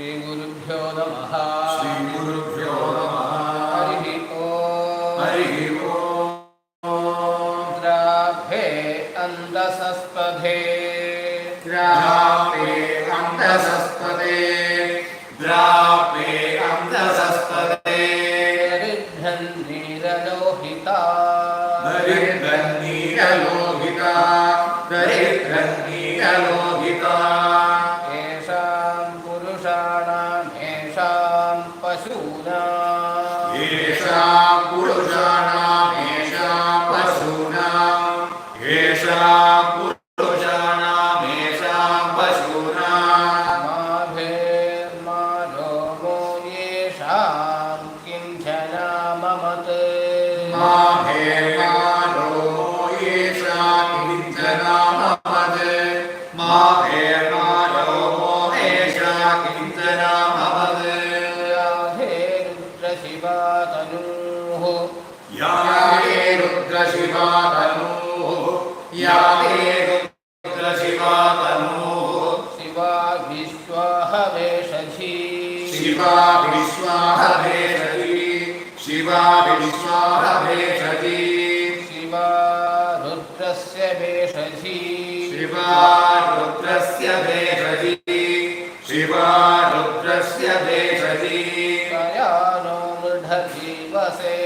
श्रीगुरुभ्यो नमः। श्रीगुरुभ्यो नमः। हरिः ॐ हरिः ॐ द्राभे अन्दसस्पधे द्रापे अन्तसस्पदे द्रापे अन्तसस्पदे दरिद्रन्नीरलोहिता। दरिद्रन्नीरलोहिता। दरिद्रन्नीरलोहिता। शिवा विश्वाह भेषति। शिवा विश्वाह भेषति। शिवा रुद्रस्य वेषधी शिवा रुद्रस्य भेषति। शिवा रुद्रस्य भेषति। तया नो मृढजीवसे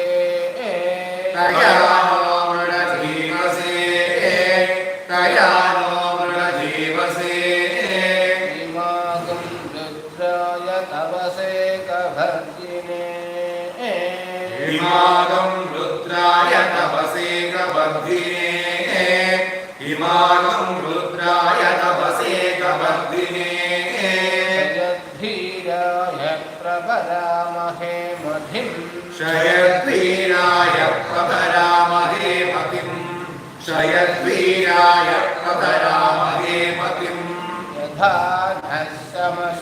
तया प्रबलामहे मधिं। शयद्वीराय प्रभरामहे मतिम्। शयद्वीराय प्रभरामहे मतिम्। यथा नश्यमसध्युपथे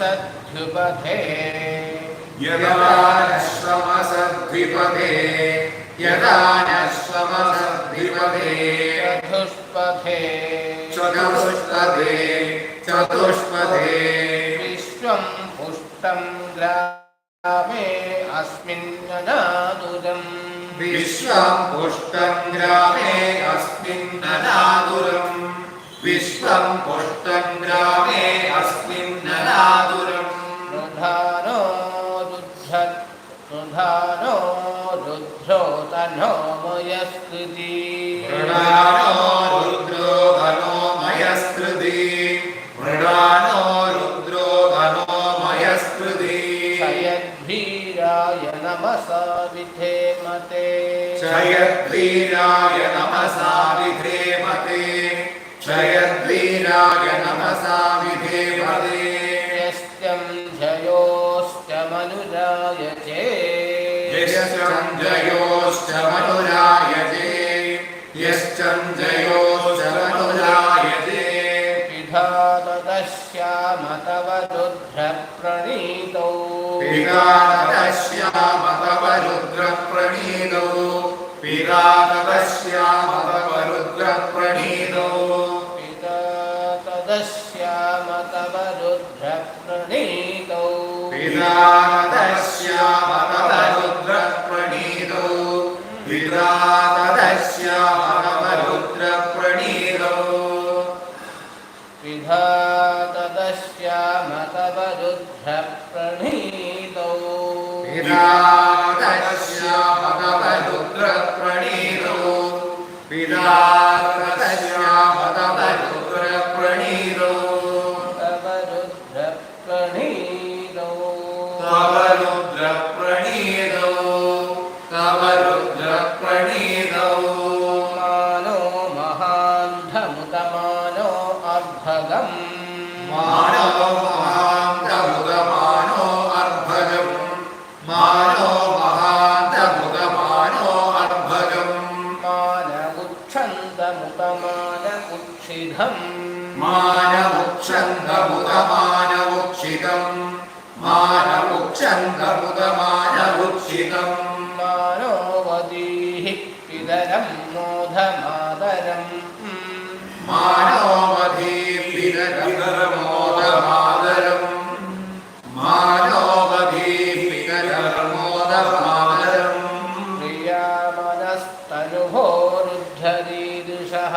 यदा नश्वमसद्विपदे यदा नश्वमसद्विपदे चतुष्पथे। चतुष्पदे चतुष्पदे विश्वं पुष्टं मे अस्मिन्ननादुरम् विश्वम् पुष्टम् ग्रामे अस्मिन् धनादुरम् विश्वं पुष्टं ग्रामे अस्मिन् धनादुरम् प्रधानो दुधानो दुद्धो धनो वयस्तुति क्षयद्वीराय नमसा विधेमते क्षयद्वीराय नमसा विधेमते यस्त्यं जयोश्चमनुराय यश्चं जयोश्चमनुरायते यश्चं जयोश्चमनुरायते पिधातदश्याम तव रुद्रप्रणीतौ पिगातश्याम प्रणीनौ मानो महान्धमुतमानो अर्भगम्। मानव ऋद्धरीदृशः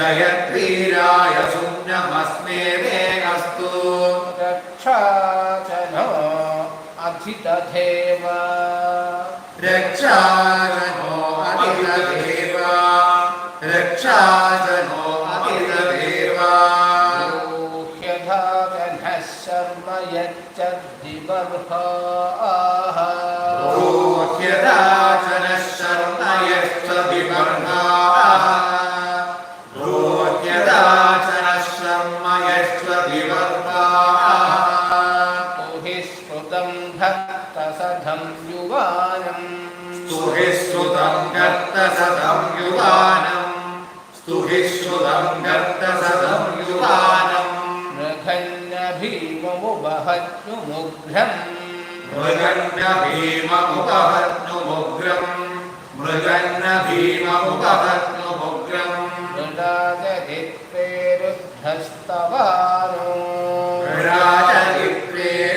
Jaya युवानम् नृहन्न भीममु वहत्तु मुग्धम् भृजन्न भीम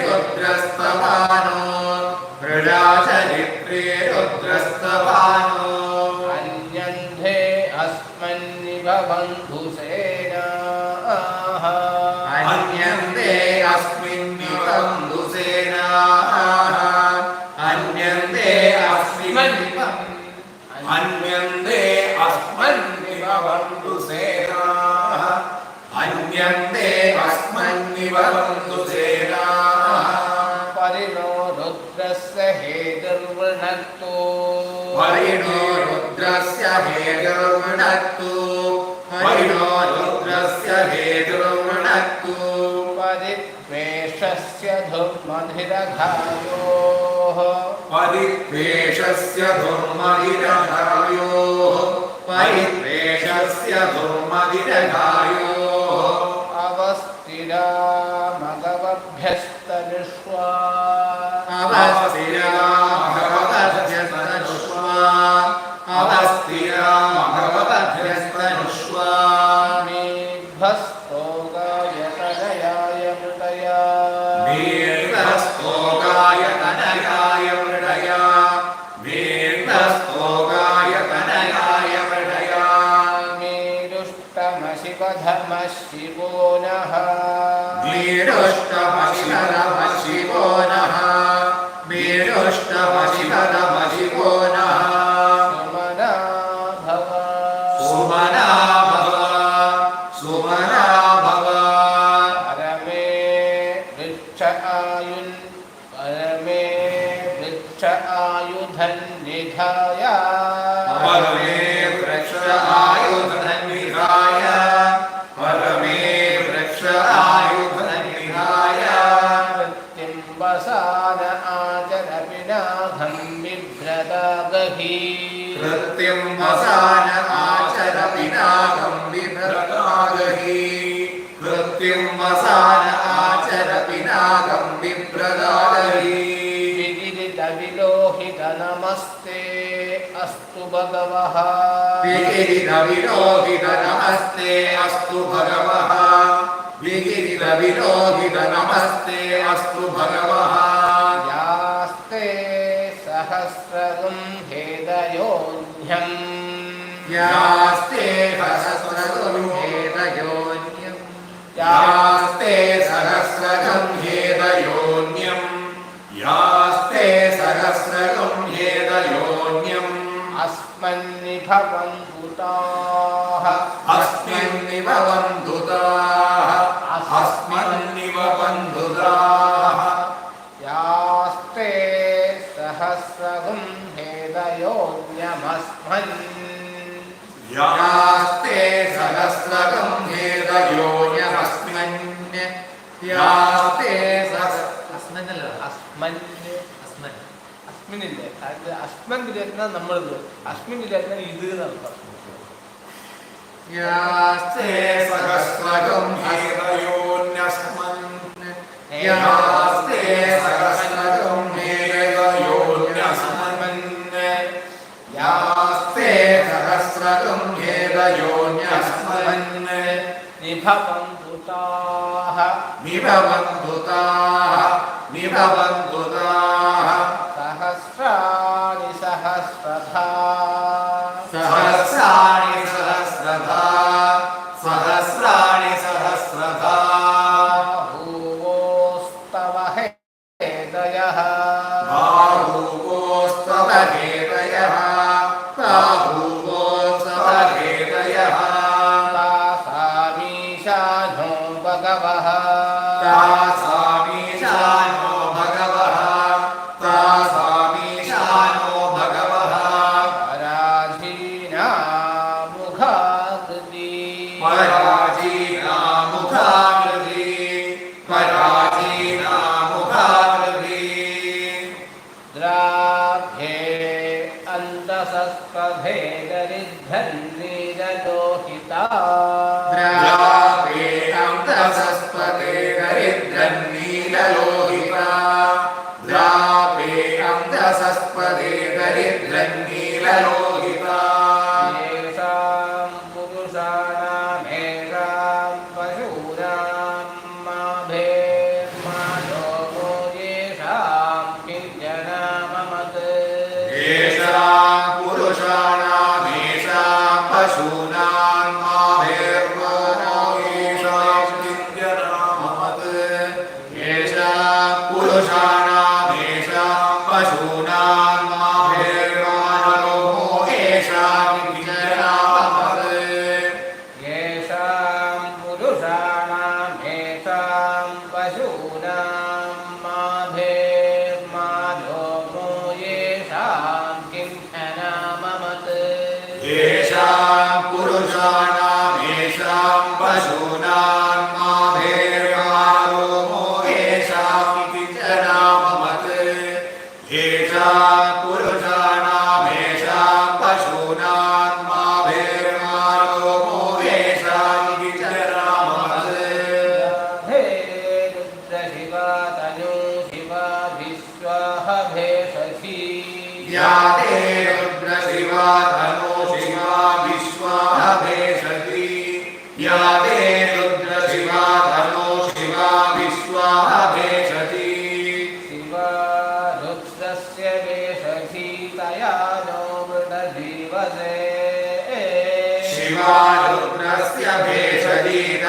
रुद्रस्तवानो रराचरित्रे रुद्रस्तवानो अन्यन्धे अस्मन्निभवन् अस्मन्निवन्तु सेनाः परिणो रुद्रस्य हेदर्वणत्तो परिणो रुद्रस्य हेदर्वणत्तो परिणो रुद्रस्य हेदर्वणत्तो परिद्वेषस्य भगवद्भ्यस्तविश्वा प्रसाद आचरपिनाथं बिभ्रतागही कृत्युम्बसाय आचरपिनाथं बिभ्रतागही कृत्युम्बसाय आचरपिनाथं बिभ्रदागही विजिरितविलोहितनमस्ते अस्तु भगवः। विजिरितविलोहितनमस्ते अस्तु भगवः। विजिरितविलोहितनमस्ते अस्तु भगवः। सहस्रगं हेदयोन्यम् अस्मन्निभवन्तु ताः अस्मिन्निव അസ്മിനില്ലേ? അത് അസ്മന്റെ രചന നമ്മളത്. അസ്മിന്റെ രചന ഇത് നടത്താം യാസ്തേ സഹസ്രകം ഹൈറയോന്യസ്മൻ യാസ്തേ സഹസ്രകം ഹൈറയോന്യസ്മൻ യാസ്തേ സഹസ്രകം ഹൈറയോന്യസ്മൻ നിഭവം ഭൂതാഹ നിഭവം ഭൂതാഹ നിഭവം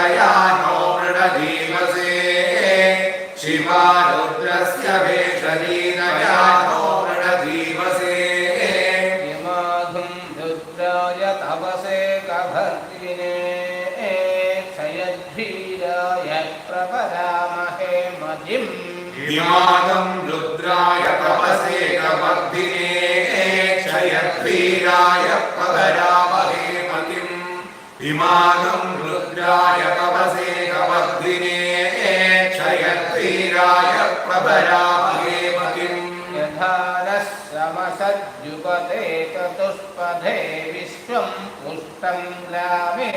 या नो जीवसे शिवा रुद्रस्य भे नो दोम्रण जीवसे रुद्राय तपसे कभर्तिने। क्षयद्भीराय प्रभरामहे मतिम् इमानम् रुद्राय तपसे कभर्तिने। क्षयद्भीराय प्रभरामहे मतिम् इमानु य पेदि छयत् राय प्रभराम् यथा न चतुष्पथे विश्वम् पुष्टम् ग्रामे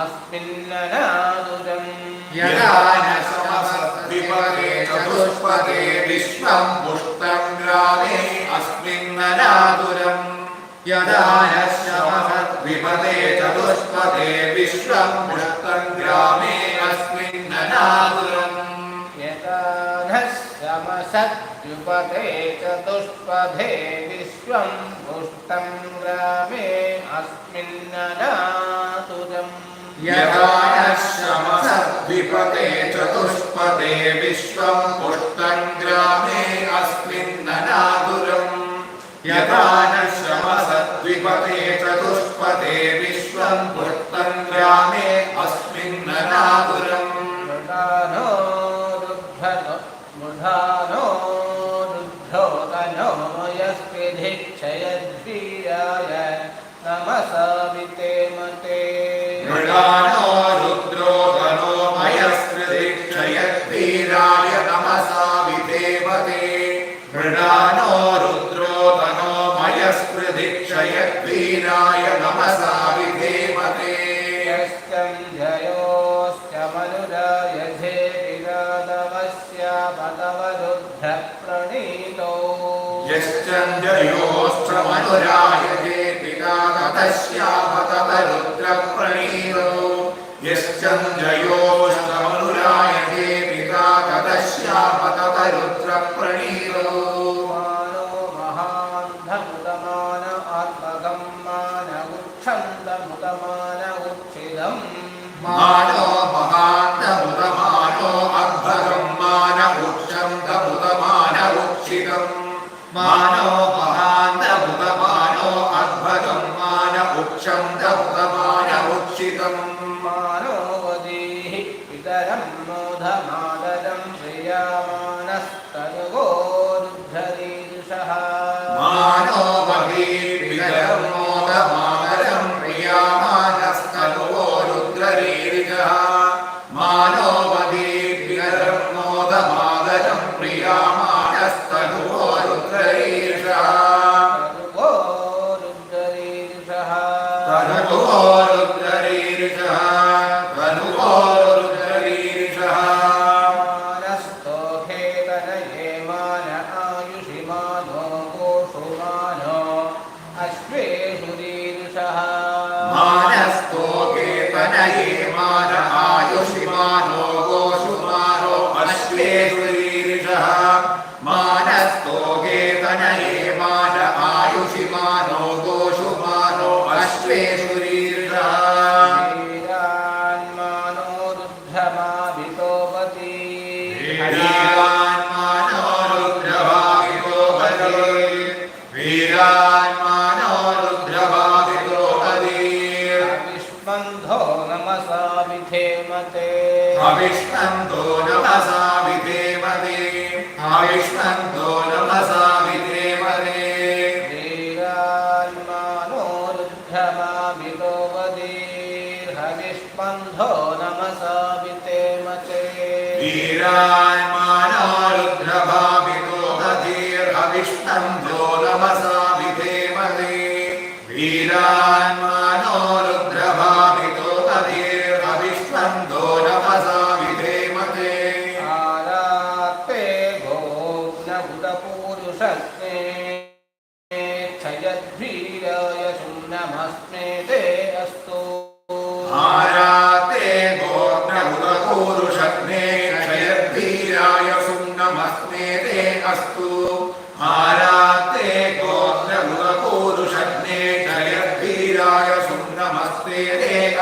अस्मिन्ननादुजम्। यदा न समसद्विपदे चतुष्पदे विश्वम् पुष्टम् ग्रामे अस्मिन्ननादुरम् यदा नश्यमसद्विपदे चतुष्पदे विश्वं पुष्टं ग्रामे अस्मिन्ननादुरम् यदा नः समसद्युपदे चतुष्पदे विश्वं पुष्टं ग्रामे अस्मिन्ननातुरम् यदा नश्यमसद्विपदे चतुष्पदे विश्वं पुष्टं ग्रामे अस्मिन्ननादुरम् यथा न श्रमसद्विपते चतुष्पते विश्वम् वृत्तम् ग्रामे अस्मिन्नम् मृगानो दुद्ध मृधानो रुद्धो मते। मृगानो रुद्रो धनो मयस्त्रिधिक्षयद्धीराय तमसा विधेमते मयस्कृतिक्षयद्वीराय नमसा विधेवते यश्चञ्जयोश्च मनुरायधे विरादवस्यापतवरुद्धप्रणीतो यश्चन्द्रयोश्च मनुरायते पिता ततस्यापतवरुद्रप्रणीतो यश्चन्द्रयोश्च मनुरायते पिता ततस्यापतवरुद्रप्रणीतो মানো अश्वेषुरीर्षः मानस्तो ीर्हरिष्पन्धो नमसा विते मते।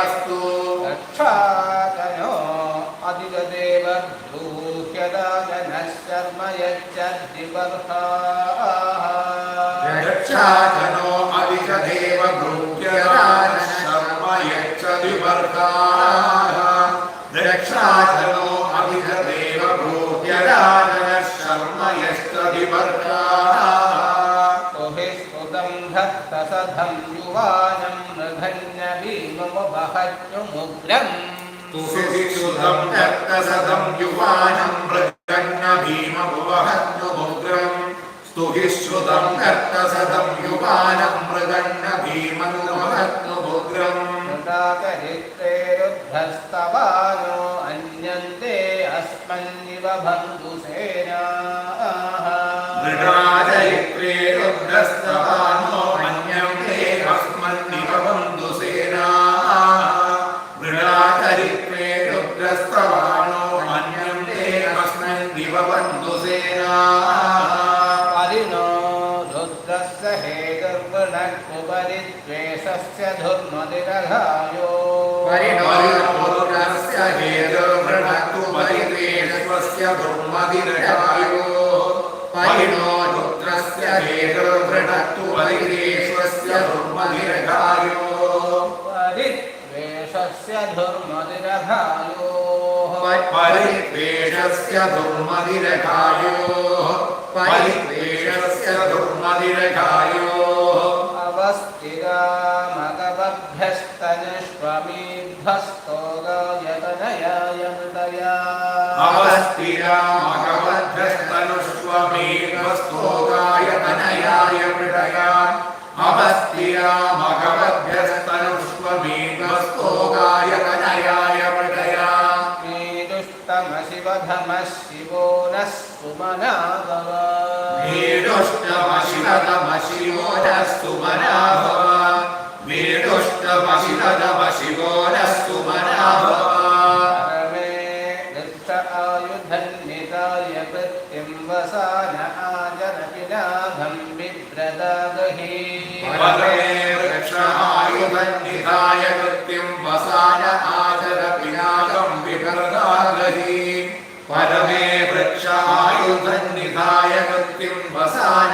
अस्तु रक्षातनो अधिगदेवभूह्यदानः शर्म यच्चद्दिवर्षाः रक्षातनो अविषदेव भृत्यराज शर्म मृधन्यभीममबहत्युमुग्रम् सुशिशुदं दत्तसदं युवानं मृगन्न भीमभुवहन्नुमुग्रम् स्तुहिश्रुतं दत्तसदं युवानं मृगन्न भीमनुमहन्नुमुग्रम् मृडाकरित्रेरुद्धस्तवानो अन्यन्ते अस्मन्निव बन्धुसेनाः। परिणोरुद्रस्य हेतुर्वृणक्तु परिद्वेषस्य दुर्मदिरकायो परिणो रुद्रस्य परिद्वेषस्य दुर्मदिरकायो परिद्वेषस्य धुर्मतिरघायोः परिद्वेषस्य दुर्मदिरकायोः परिद्वेषस्य अवस्थिरामगवभ्यस्तनिष्वमीध्वस्तोगायतनयाय मृतया अवस्थिरामगवद्भ्यस्तनुष्वमेघस्तोगाय तनयाय मृडया अवस्थिरामगवद्भ्यस्तनुष्वमेघस्तोगाय तनयाय मृडया मीदुष्टमशिवधमः शिवो नः सुमनागव मीडुष्टमशिवदमशिवो नः सुमनाभव मीडुष्टमशिवदमशिवो नः सुमनाभव परमे दत्त आयुधन्निताय कृत्यं वसान आजनपिनाभं बिभ्रदागहि परमे वृक्षायुधन्निधाय कृत्यं वसान आचर विनागं विप्रदागहि परमे वृक्षायुधन्निधाय कृत्यं वसान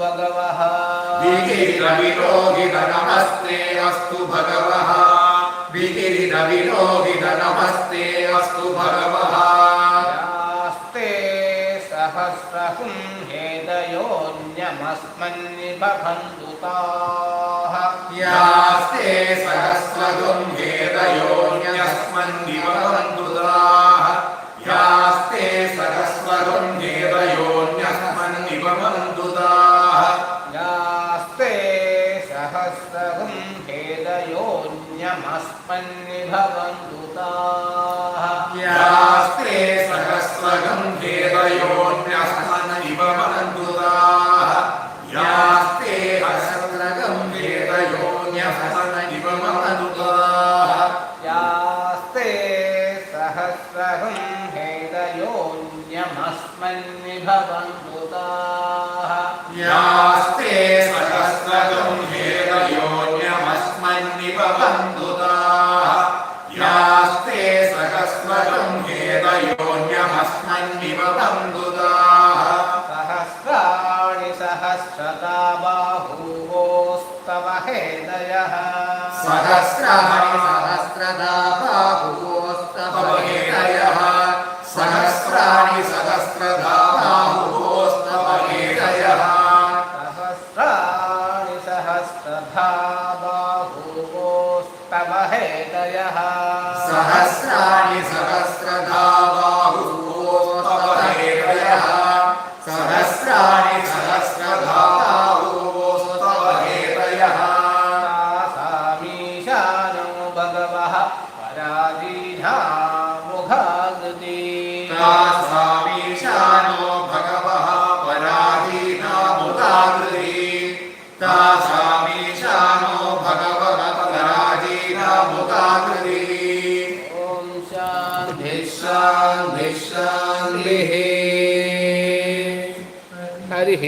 भगवः। विगिरिरविलोहितनमस्ते अस्तु भगवः। विगिरिरविलोहितनमस्ते हेदयोन्यमस्मन्निबभन्तु ताः यास्ते सहस्रगुं हेदयोन्यस्मन्निवन्दुदाः यास्ते सहस्रगुं